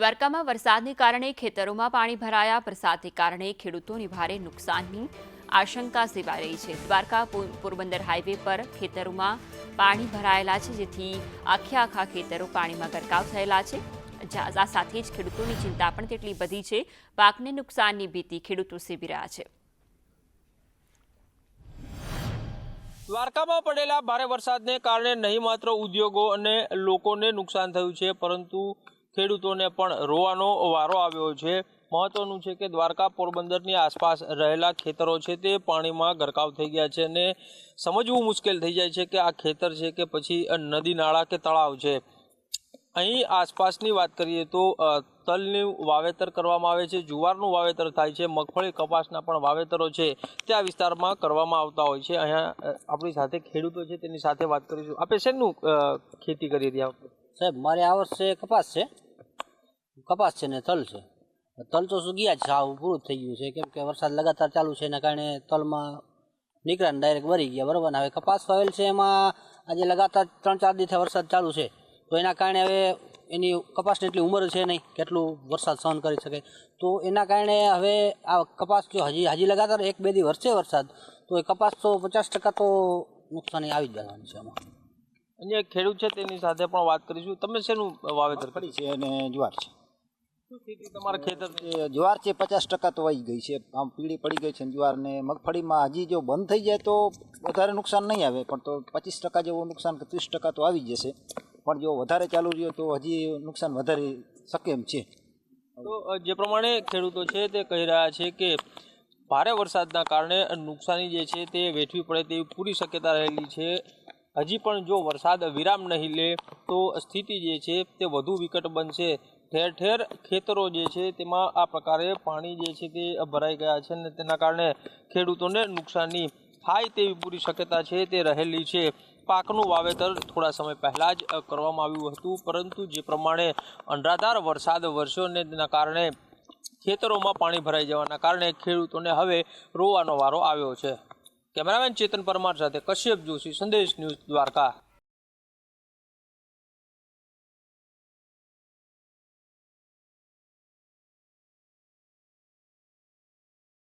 દ્વારકામાં વરસાદને કારણે ખેતરોમાં પાણી ભરાયા. વરસાદને કારણે ખેડૂતોને ભારે નુકસાનની આશંકા સેવાઈ રહી છે. દ્વારકા પોરબંદર હાઈવે પર ખેતરોમાં પાણી ભરાયેલા છે, જેથી આખે આખા ખેતરો પાણીમાં ગરકાવ થયેલા છે. આ સાથે જ ખેડૂતોની ચિંતા પણ તેટલી વધી છે. પાકને નુકસાનની ભીતિ ખેડૂતો સેવી રહ્યા છે. દ્વારકામાં પડેલા ભારે વરસાદને કારણે નહીં માત્ર ઉદ્યોગો અને લોકોને નુકસાન થયું છે, પરંતુ ખેડૂતોને પણ રોવાનો વારો આવ્યો છે. મહત્વનું છે કે દ્વારકા પોરબંદરની આસપાસ રહેલા ખેતરો છે તે પાણીમાં ગરકાવ થઈ ગયા છે અને સમજવું મુશ્કેલ થઈ જાય છે કે આ ખેતર છે કે પછી નદી નાળા કે તળાવ છે. અહીં આસપાસની વાત કરીએ તો તલનું વાવેતર કરવામાં આવે છે, જુવારનું વાવેતર થાય છે, મગફળી કપાસના પણ વાવેતરો છે તે આ વિસ્તારમાં કરવામાં આવતા હોય છે. અહીંયા આપણી સાથે ખેડૂતો છે, તેની સાથે વાત કરીશું. આપણે શેનું ખેતી કરી રહ્યા સાહેબ, મારે આ વર્ષે કપાસ છે. કપાસ છે ને તલ છે. તલ તો ગયા જ સાવ પૂરું થઈ ગયું છે. કેમ કે વરસાદ લગાતાર ચાલુ છે એના કારણે તલમાં નીકળ્યા ને ડાયરેક્ટ વરી ગયા બરાબર ને? હવે કપાસ વાવેલ છે એમાં આજે લગાતાર ત્રણ ચાર દિવસે વરસાદ ચાલુ છે. તો એના કારણે હવે એની કપાસની એટલી ઉંમર છે નહીં કેટલું વરસાદ સહન કરી શકે. તો એના કારણે હવે આ કપાસ જો હજી હજી લગાતાર એક બે દી વરસે વરસાદ તો એ કપાસ તો પચાસ ટકા તો નુકસાની આવી જ જવાની છે એમાં. અહીંયા એક ખેડૂત છે તેની સાથે પણ વાત કરીશું. તમે શેનું વાવેતર કરી છે અને જુવાર છે. તમારા ખેતર જ્વાર છે પચાસ ટકા તો વહી ગઈ છે. આમ પીળી પડી ગઈ છે ને ને મગફળીમાં હજી જો બંધ થઈ જાય તો વધારે નુકસાન નહીં આવે. પણ તો પચીસ ટકા જેવું નુકસાન કે ત્રીસ ટકા તો આવી જશે. પણ જો વધારે ચાલુ રહ્યો તો હજી નુકસાન વધારે શકે એમ છે. તો જે પ્રમાણે ખેડૂતો છે તે કહી રહ્યા છે કે ભારે વરસાદના કારણે નુકસાની જે છે તે વેઠવી પડે તેવી પૂરી શક્યતા રહેલી છે. હજી પણ જો વરસાદ વિરામ નહીં લે તો સ્થિતિ જે છે તે વધુ વિકટ બનશે. ઠેર ઠેર ખેતરો જે છે તેમાં આ પ્રકારે પાણી જે છે તે ભરાઈ ગયા છે અને તેના કારણે ખેડૂતોને નુકસાની થાય તેવી પૂરી શક્યતા છે તે રહેલી છે. પાકનું વાવેતર થોડા સમય પહેલાં જ કરવામાં આવ્યું હતું, પરંતુ જે પ્રમાણે અનરાધાર વરસાદ વરસ્યો ને તેના કારણે ખેતરોમાં પાણી ભરાઈ જવાના કારણે ખેડૂતોને હવે રોવાનો વારો આવ્યો છે. કેમેરામેન ચેતન પરમાર સાથે કશ્યપ જોશી, સંદેશ ન્યૂઝ દ્વારકા.